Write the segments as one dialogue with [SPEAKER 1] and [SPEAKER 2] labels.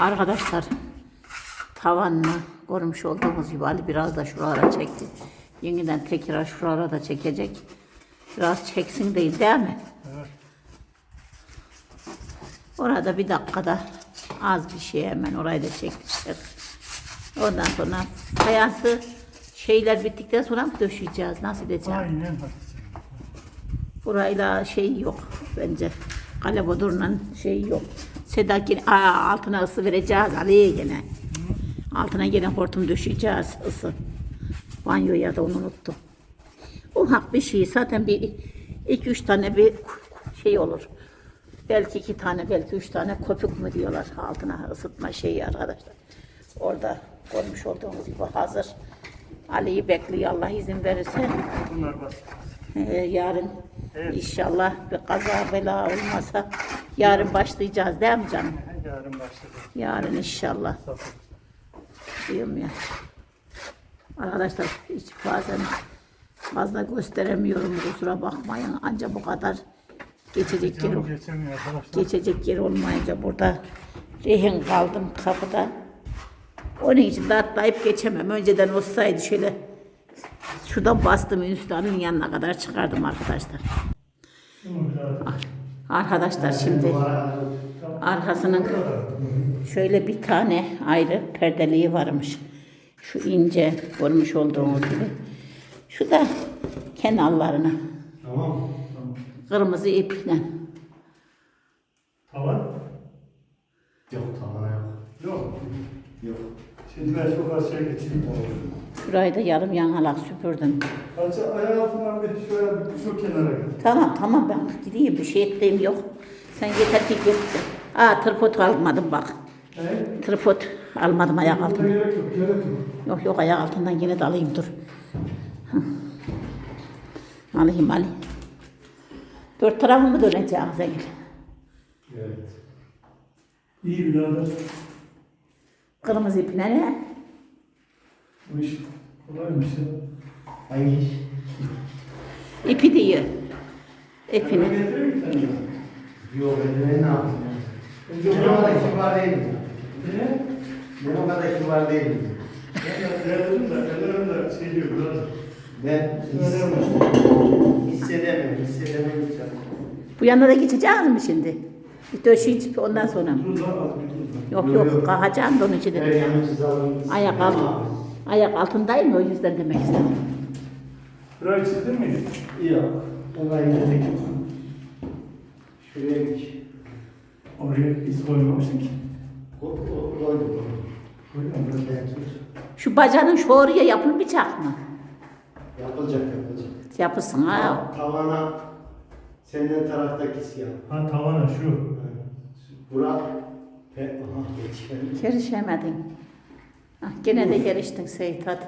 [SPEAKER 1] Arkadaşlar tavanını görmüş olduğumuz gibi Ali biraz da şuralara çekti. Yeniden tekrar şuralara da çekecek. Biraz çeksin değil değil mi?
[SPEAKER 2] Evet.
[SPEAKER 1] Orada bir dakikada az bir şey hemen orayı da çekmişler. Ondan sonra fayansı şeyler bittikten sonra mı döşeyeceğiz? Nasıl edeceğiz?
[SPEAKER 2] Aynen.
[SPEAKER 1] Burayla şey yok bence. Kalabodurla şey yok. Sedakin aa, altına ısı vereceğiz Ali'ye gene. Altına gene hortum döşeyeceğiz ısı. Banyoya da onu unuttum. O hak bir şey zaten bir iki üç tane bir şey olur. Belki iki tane belki üç tane köpük mü diyorlar altına ısıtma şeyi arkadaşlar. Orada koymuş olduğumuz gibi hazır. Ali'yi bekliyor Allah izin verirse.
[SPEAKER 2] Bunlar basit.
[SPEAKER 1] Ee, yarın
[SPEAKER 2] Evet.
[SPEAKER 1] inşallah bir kaza bela olmasa yarın başlayacağız değil mi canım?
[SPEAKER 2] Yarın başladı.
[SPEAKER 1] Yarın inşallah diyorum ya. Arkadaşlar hiç bazen fazla gösteremiyorum kusura bakmayın. Ancak bu kadar geçecek yer, geçecek yer olmayınca burada rehin kaldım kapıda. Onun için de atlayıp geçemem. Önceden olsaydı şöyle şuradan bastım Üstad'ın yanına kadar çıkardım arkadaşlar. Arkadaşlar şimdi arkasının şöyle bir tane ayrı perdeliği varmış. Şu ince görmüş olduğunuz gibi. Şu da kenarlarını
[SPEAKER 3] Tamam.
[SPEAKER 1] kırmızı iple.
[SPEAKER 2] tavan.
[SPEAKER 3] Yok tavana yok.
[SPEAKER 2] Yok.
[SPEAKER 3] Yok.
[SPEAKER 2] Şimdi ben çok az şey geçeyim.
[SPEAKER 1] Şurayı da yarım yanalak süpürdüm.
[SPEAKER 2] Hatice ayağı altından bir şöyle bir şu kenara git.
[SPEAKER 1] Tamam tamam ben gideyim bir şey ettiğim yok. Sen yeter ki git. Aa tripod almadım bak.
[SPEAKER 2] He?
[SPEAKER 1] Tripod almadım ayak altına.
[SPEAKER 2] gerek yok, gerek yok.
[SPEAKER 1] Yok yok ayak altından yine de alayım dur. Alayım alayım. Dört tarafı mı döneceğiz Zengin?
[SPEAKER 3] Evet.
[SPEAKER 2] İyi birader.
[SPEAKER 1] Kırmızı ipine ne?
[SPEAKER 2] Bu iş kolaymış ya.
[SPEAKER 3] Hangi iş?
[SPEAKER 1] İpi diyor.
[SPEAKER 2] Ben
[SPEAKER 1] İpini.
[SPEAKER 2] getireyim mi seni?
[SPEAKER 3] Yok ben ne yapayım?
[SPEAKER 2] Önce
[SPEAKER 3] Ben o kadar kibar değilim.
[SPEAKER 2] Niye?
[SPEAKER 3] Ben o kadar kibar değilim.
[SPEAKER 2] Ben de değerlerim de, ellerim de şey diyor biraz.
[SPEAKER 3] Ben hissedemem, hissedemem hiç.
[SPEAKER 1] Bu yana da geçeceğiz mi şimdi? Bir döşeyip ondan sonra mı?
[SPEAKER 2] Da da.
[SPEAKER 1] Yok
[SPEAKER 3] Yok,
[SPEAKER 1] kalkacağım da onun için
[SPEAKER 3] çizelim.
[SPEAKER 1] Ayak altı. Ayak altındayım o yüzden demek istedim.
[SPEAKER 2] Burayı çizdin mi?
[SPEAKER 3] Yok. Olay ne? Şuraya geç.
[SPEAKER 2] Oraya iz koymamışsın ki.
[SPEAKER 3] Koydum.
[SPEAKER 2] Biraz.
[SPEAKER 3] Şuraya tut.
[SPEAKER 1] Şu bacanın şu oraya yapılmayacak mı?
[SPEAKER 3] Yapılacak, yapılacak.
[SPEAKER 1] Yapılsın ha.
[SPEAKER 3] Tavana senden taraftaki siyah.
[SPEAKER 2] Ha tavana şu.
[SPEAKER 3] Burak pe aha geçelim.
[SPEAKER 1] Kerişemedin. Hah, gene de keriştin Seyit hadi.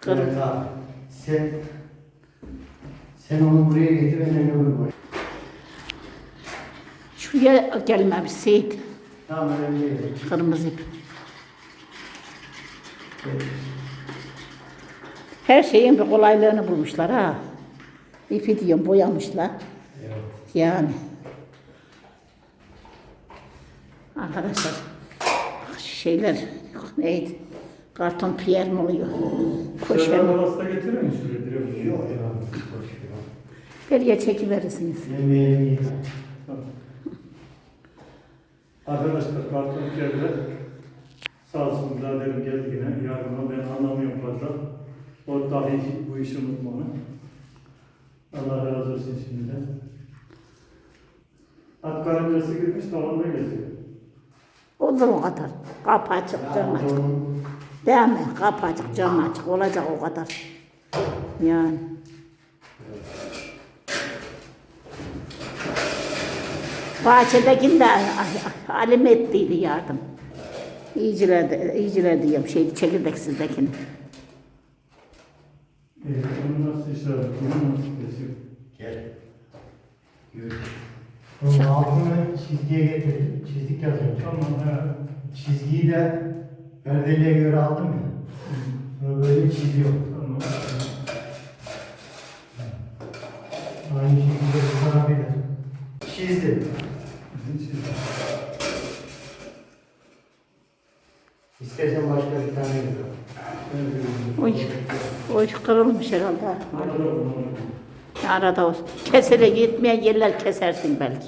[SPEAKER 1] Kırım.
[SPEAKER 3] Evet abi. Sen sen onu buraya getir ben öbür boy.
[SPEAKER 1] Şuraya gelmemiş Seyit.
[SPEAKER 3] Tamam önemli değil.
[SPEAKER 1] Kırmızı ip. Her şeyin bir kolaylığını bulmuşlar ha. İpi diyorum boyamışlar.
[SPEAKER 3] Evet.
[SPEAKER 1] Yani. Arkadaşlar şeyler neydi? Karton piyer mi oluyor? Koşer mi?
[SPEAKER 2] arabası da getirir mi şuraya direkt?
[SPEAKER 3] Yok ya. Boş ver.
[SPEAKER 1] Nereye çekiverirsiniz?
[SPEAKER 2] Arkadaşlar karton geldi. Sağ olsun biraderim geldi yine yardıma. Ben anlamıyorum fazla. O dahi bu işi unutmamı. Allah razı olsun şimdiden. At karıncası girmiş tavanda geziyor.
[SPEAKER 1] Olur o kadar. Kapı açık, cam açık. Değil mi? Kapı açık, cam açık. Olacak o kadar. Yani. Bahçedekini de alim ettiydi yardım. İyiciler, iyiciler diyorum şey çekirdeksizdekini.
[SPEAKER 2] Ee, onu nasıl işaret, onu nasıl kesiyor?
[SPEAKER 3] gel. Yürü. Onun altını çizgiye getirdim. Çizdik yazıyor.
[SPEAKER 2] Tamam, he.
[SPEAKER 3] Çizgiyi de perdeliğe göre aldım ya. Sonra böyle çiziyor.
[SPEAKER 2] Tamam.
[SPEAKER 3] Aynı şekilde da çizdim. İstersen başka bir tane yap.
[SPEAKER 1] Oy, oy kırılmış herhalde. Arada olsun. Kesele gitmeyen yerler kesersin belki.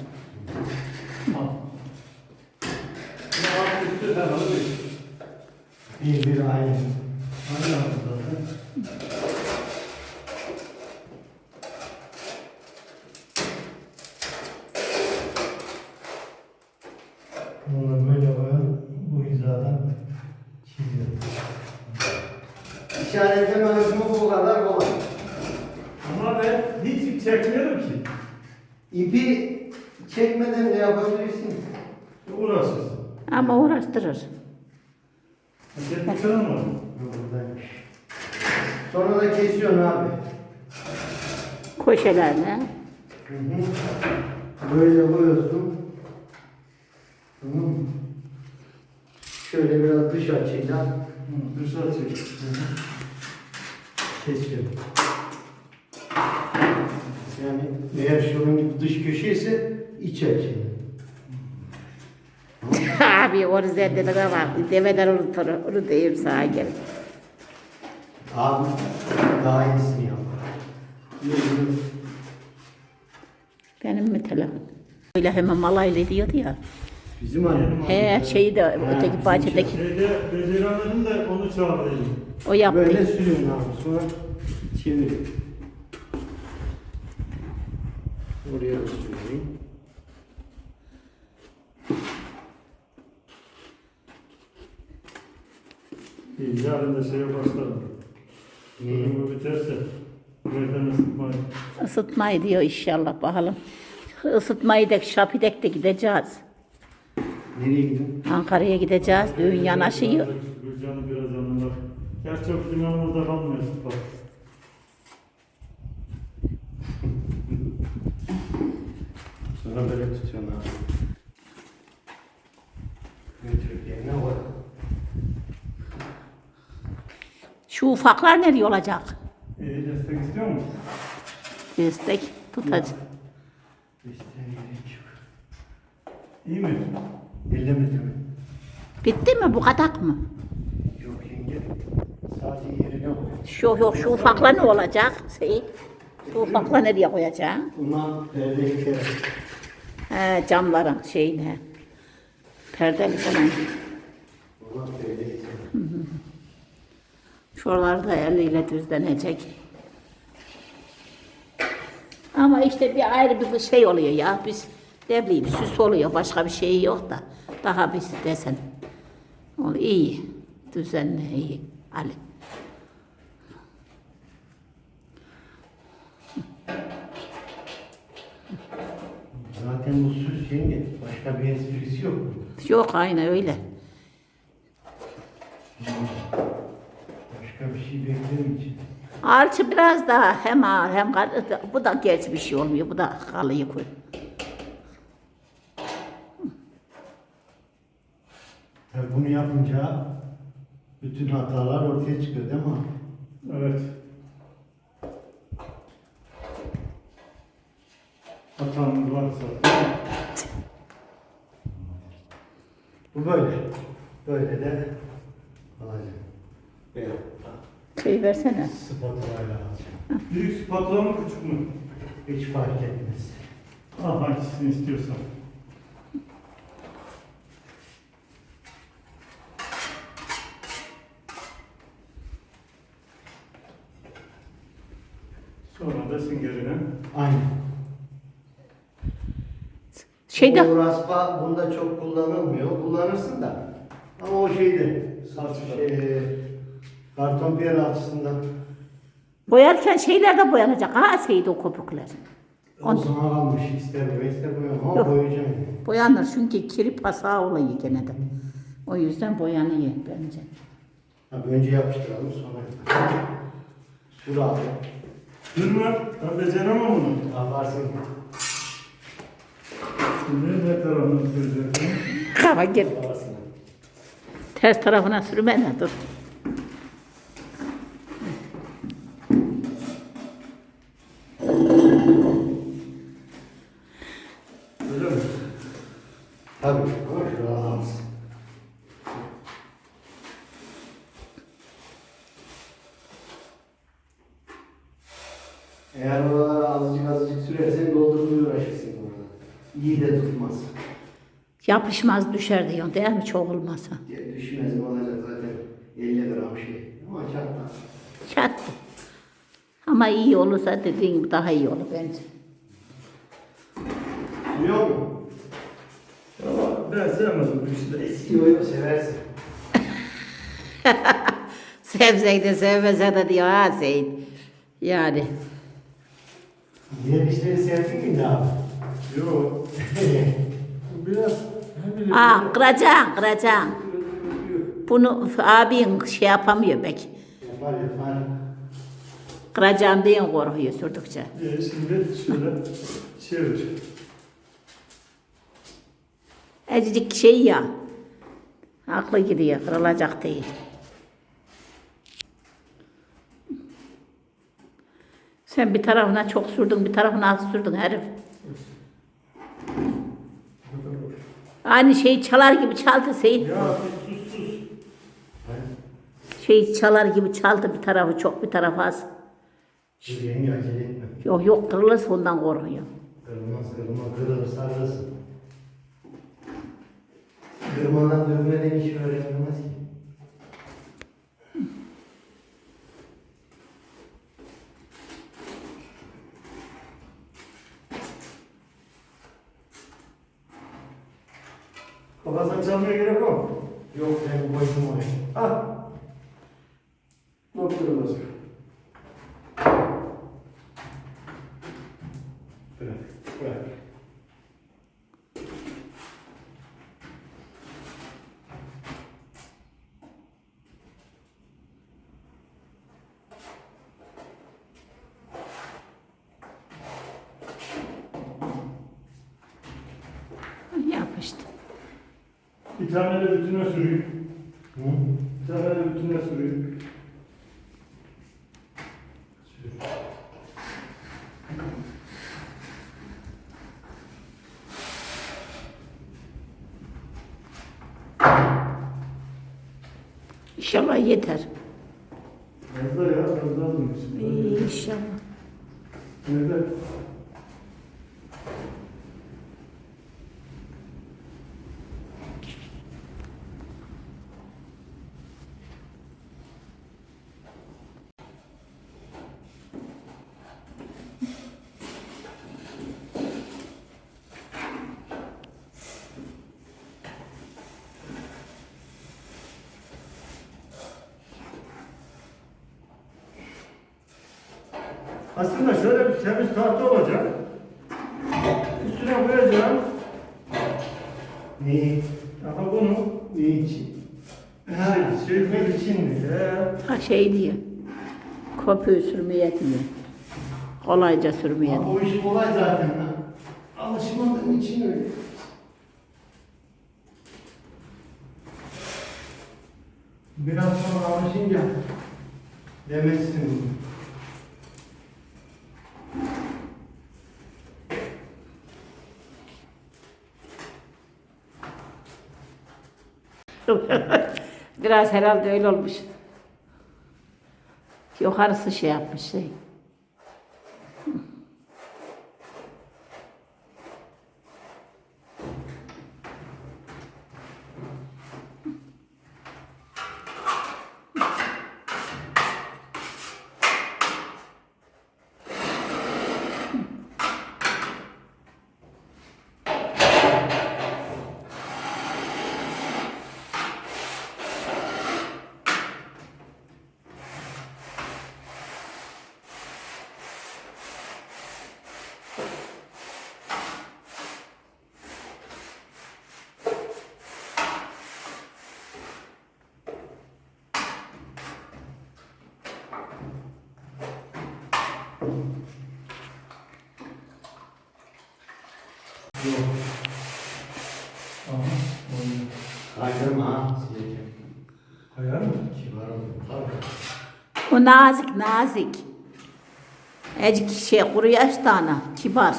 [SPEAKER 3] Bir bir aynı. Bunu böyle koyalım. Bu hizadan çiziyorum. İşaretleme hızımı bu kadar kolay.
[SPEAKER 2] Ama ben hiç ip çekmiyorum ki.
[SPEAKER 3] İpi çekmeden de yapabilirsin.
[SPEAKER 2] Uğraşıyorsun.
[SPEAKER 1] Ama uğraştırır.
[SPEAKER 2] Çekmek falan var.
[SPEAKER 3] Buradaymış. Sonra da kesiyorsun abi.
[SPEAKER 1] Köşelerine.
[SPEAKER 3] Hı hı. Böyle koyuyorsun. Tamam mı? Şöyle biraz dış açıyla
[SPEAKER 2] Hı, Dışarı çek.
[SPEAKER 3] kesiyorum. Yani eğer şunun dış köşe ise iç açı.
[SPEAKER 1] Abi o üzerinde de var. Develer unutur. Onu deyim sana gel.
[SPEAKER 3] Abi daha iyisini yap.
[SPEAKER 1] Benim mi telefon? Öyle hemen malayla diyordu ya.
[SPEAKER 3] Bizim annem.
[SPEAKER 1] He şeyi de
[SPEAKER 3] Ha,
[SPEAKER 1] öteki bahçedeki
[SPEAKER 2] Şeyde beceremedim de onu çağırayım.
[SPEAKER 1] o yaptı.
[SPEAKER 3] Böyle sürüyorsun abi. Sonra çevir. Oraya da.
[SPEAKER 2] İyi, yarın da şeye başlarım.
[SPEAKER 3] İyi.
[SPEAKER 2] Bu biterse nereden ısıtmayı.
[SPEAKER 1] Isıtmayı diyor inşallah bakalım. Isıtmayı da şapidek de gideceğiz.
[SPEAKER 3] Nereye gidiyorsun?
[SPEAKER 1] Ankara'ya gideceğiz. Düğün yanaşıyor.
[SPEAKER 2] Gülcan'ı biraz yanında. Gerçi o final burada kalmıyor bak.
[SPEAKER 3] Sonra böyle tutuyorsun abi. Götürüp yerine koy.
[SPEAKER 1] Şu ufaklar nereye olacak?
[SPEAKER 2] İyi destek istiyor musun?
[SPEAKER 1] Destek tutacak.
[SPEAKER 3] İsteyen gerek yok.
[SPEAKER 2] İyi mi?
[SPEAKER 3] Ellemedi mi?
[SPEAKER 1] Bitti mi bu kadak mı?
[SPEAKER 3] Yok yenge. Sadece yerine koy.
[SPEAKER 1] Şu yok şu ufaklar ne olacak? Seyit. Şu ufaklar nereye koyacaksın?
[SPEAKER 3] Buna perde eklerim.
[SPEAKER 1] He camların şeyine. Perdeli falan. Şuralar da eliyle düzlenecek. Ama işte bir ayrı bir şey oluyor ya. Biz ne bileyim süs oluyor. Başka bir şey yok da. Daha bir desen. O iyi. Düzenli iyi. Ali.
[SPEAKER 3] Zaten bu yenge. Başka bir esprisi yok.
[SPEAKER 1] Yok aynı öyle.
[SPEAKER 3] Başka bir şey beklerim için.
[SPEAKER 1] Alçı biraz daha hem ağır hem kal- bu da gerçi bir şey olmuyor. Bu da kalıyor koy.
[SPEAKER 3] Bunu yapınca bütün hatalar ortaya çıkıyor değil mi?
[SPEAKER 2] Evet. Hatamız varsa.
[SPEAKER 3] Bu böyle. Böyle de alacağım. Böyle.
[SPEAKER 1] Şey versene.
[SPEAKER 3] Spatulayla alacağım.
[SPEAKER 2] Büyük spatula mı küçük mü?
[SPEAKER 3] Hiç fark etmez.
[SPEAKER 2] Al hangisini istiyorsan. Sonra da süngerine.
[SPEAKER 3] Aynı.
[SPEAKER 1] Şeyde
[SPEAKER 3] O raspa bunda çok kullanılmıyor. Kullanırsın da. Ama o şeyde. Şey, karton piyer açısından.
[SPEAKER 1] boyarken şeyler de boyanacak. Ha Seyit o köpükler.
[SPEAKER 3] O zaman kalmış. İster boya ister ama
[SPEAKER 1] Yok.
[SPEAKER 3] boyayacağım.
[SPEAKER 1] Boyanır çünkü kiri pasağı oluyor gene de. O yüzden boyanıyor bence.
[SPEAKER 3] Tabii önce yapıştıralım sonra. Sür abi.
[SPEAKER 2] Sürme. Ben beceremem onu.
[SPEAKER 3] Yaparsın.
[SPEAKER 2] Şimdi ne süreceksin?
[SPEAKER 1] Kava gel.
[SPEAKER 3] Yaparsın.
[SPEAKER 1] Ters tarafına sürme ne dur.
[SPEAKER 2] Öyle mi?
[SPEAKER 3] Tabii. Ama şurada az. Eğer oralara azıcık azıcık sürersen doldurmaya uğraşırsın orada. İyi de tutmaz.
[SPEAKER 1] Yapışmaz düşer diyorsun değil mi çok olmasa?
[SPEAKER 3] Düşmez olacak zaten 50 gram şey. Ama çatla.
[SPEAKER 1] Çattı. Ama iyi olursa dediğin gibi daha iyi olur bence.
[SPEAKER 3] Biliyor musun?
[SPEAKER 2] Ama ben sevmedim bu işleri.
[SPEAKER 3] Esiyor yok seversin.
[SPEAKER 1] Sevsek de sevmese de diyor ha Seyit. Yani.
[SPEAKER 3] Diğer işleri sevdin mi abi?
[SPEAKER 2] Yok. Biraz.
[SPEAKER 1] Aa kıracaksın kıracaksın. Bunu abin şey yapamıyor pek.
[SPEAKER 3] Yapar yapar.
[SPEAKER 1] Kıracağım diye korkuyor sürdükçe.
[SPEAKER 2] Ee, şimdi şöyle çevir.
[SPEAKER 1] Azıcık şey ya. Aklı gidiyor kırılacak değil. Sen bir tarafına çok sürdün, bir tarafına az sürdün herif. Aynı şeyi çalar gibi çaldı Seyit.
[SPEAKER 2] Ya sus sus sus.
[SPEAKER 1] Şey çalar gibi çaldı bir tarafı çok, bir tarafı az.
[SPEAKER 3] Dur yenge acele etme.
[SPEAKER 1] Yok yok kırılırsa ondan korkuyor.
[SPEAKER 3] Kırılmaz kırılmaz kırılır sarılırsın. Kırmadan dövmeden hiç öğrenilmez ki.
[SPEAKER 2] Kafasına çalmaya gerek yok.
[SPEAKER 3] Yok ben koydum oraya.
[SPEAKER 2] Ah. Nokta olacak. Bırak. Bırak.
[SPEAKER 1] Yapıştı.
[SPEAKER 2] Bir tane de bütüne süreyim.
[SPEAKER 3] Hı?
[SPEAKER 2] Bir tane de bütüne süreyim.
[SPEAKER 1] İnşallah yeter.
[SPEAKER 2] Fazla ya, fazla.
[SPEAKER 1] İyi, İnşallah.
[SPEAKER 2] Nerede? Aslında şöyle bir temiz tahta olacak. Üstüne koyacağım.
[SPEAKER 3] Neyi?
[SPEAKER 2] Aha bunu
[SPEAKER 3] Neyi için?
[SPEAKER 2] Ha,
[SPEAKER 3] Hizmet için mi?
[SPEAKER 1] Ha şey diye. Köpüğü sürmeye diye. Kolayca sürmeye
[SPEAKER 3] Ama
[SPEAKER 1] diye.
[SPEAKER 3] o iş kolay zaten. Alışmadığın için öyle. Biraz sonra alışınca demezsin bunu.
[SPEAKER 1] Biraz herhalde öyle olmuş. Yukarısı şey yapmış şey.
[SPEAKER 3] Yok.
[SPEAKER 2] Aha, oldu.
[SPEAKER 3] Kaydırma ha. Sileceğim.
[SPEAKER 2] Hayal mi?
[SPEAKER 3] Kibar ol. Tabii.
[SPEAKER 1] O nazik nazik. Ecik şey kuru yaş tane kibar.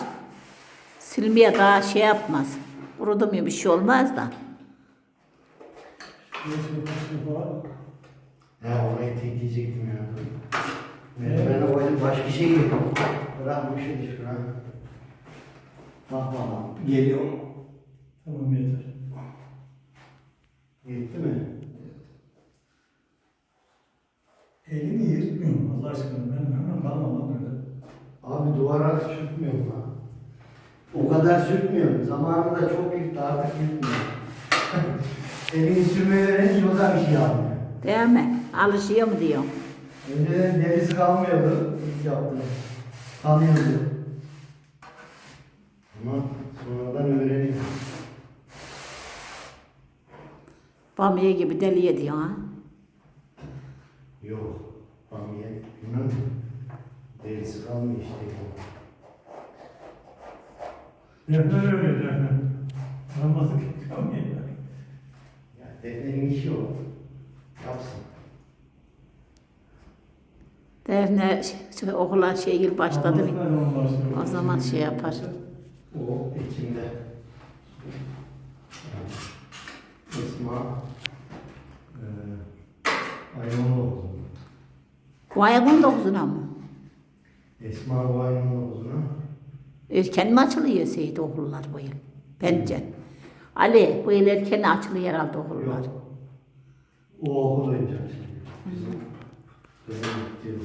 [SPEAKER 1] Silmeye daha şey yapmaz. Kurudu mu bir şey olmaz da.
[SPEAKER 3] Ya orayı tekleyecektim ya. Ben de koydum başka şey yok. Bırakmışım şuna. Bak bak geliyor.
[SPEAKER 2] Tamam yeter.
[SPEAKER 3] Gitti mi?
[SPEAKER 2] Elini yırtmıyorum Allah aşkına. Ben hemen kalmam böyle.
[SPEAKER 3] Abi duvara sürtmüyorum ha. O kadar sürtmüyorum. Zamanında çok yırttı artık yırtmıyor. Elini sürmeye verince o da bir şey yapmıyor.
[SPEAKER 1] Değil mi? Alışıyor mu diyor.
[SPEAKER 3] Önceden nefesi kalmıyordu ilk yaptığım. Kanıyordu. Ama sonradan öğreniyor.
[SPEAKER 1] Bamya gibi deliye diyor ha.
[SPEAKER 3] Yok. Bamya bilmem. Derisi kalmıyor işte.
[SPEAKER 2] Defne öyle defne. Namazı kalmıyor.
[SPEAKER 3] Ya defnenin işi o. Yapsın.
[SPEAKER 1] Defne şey, okula şey yıl başladı. O zaman şey yapar.
[SPEAKER 3] O içinde. Esma. Eee ayın 19'unda.
[SPEAKER 1] Bu ayın 19'una mı?
[SPEAKER 3] Esma bu ayın 19'una.
[SPEAKER 1] Erken mi açılıyor Seyit okullar bu yıl? Bence. Ali bu yıl erken açılıyor herhalde okullar.
[SPEAKER 3] Yok. O okulayacak şimdi. Bizim kızım gidiyor.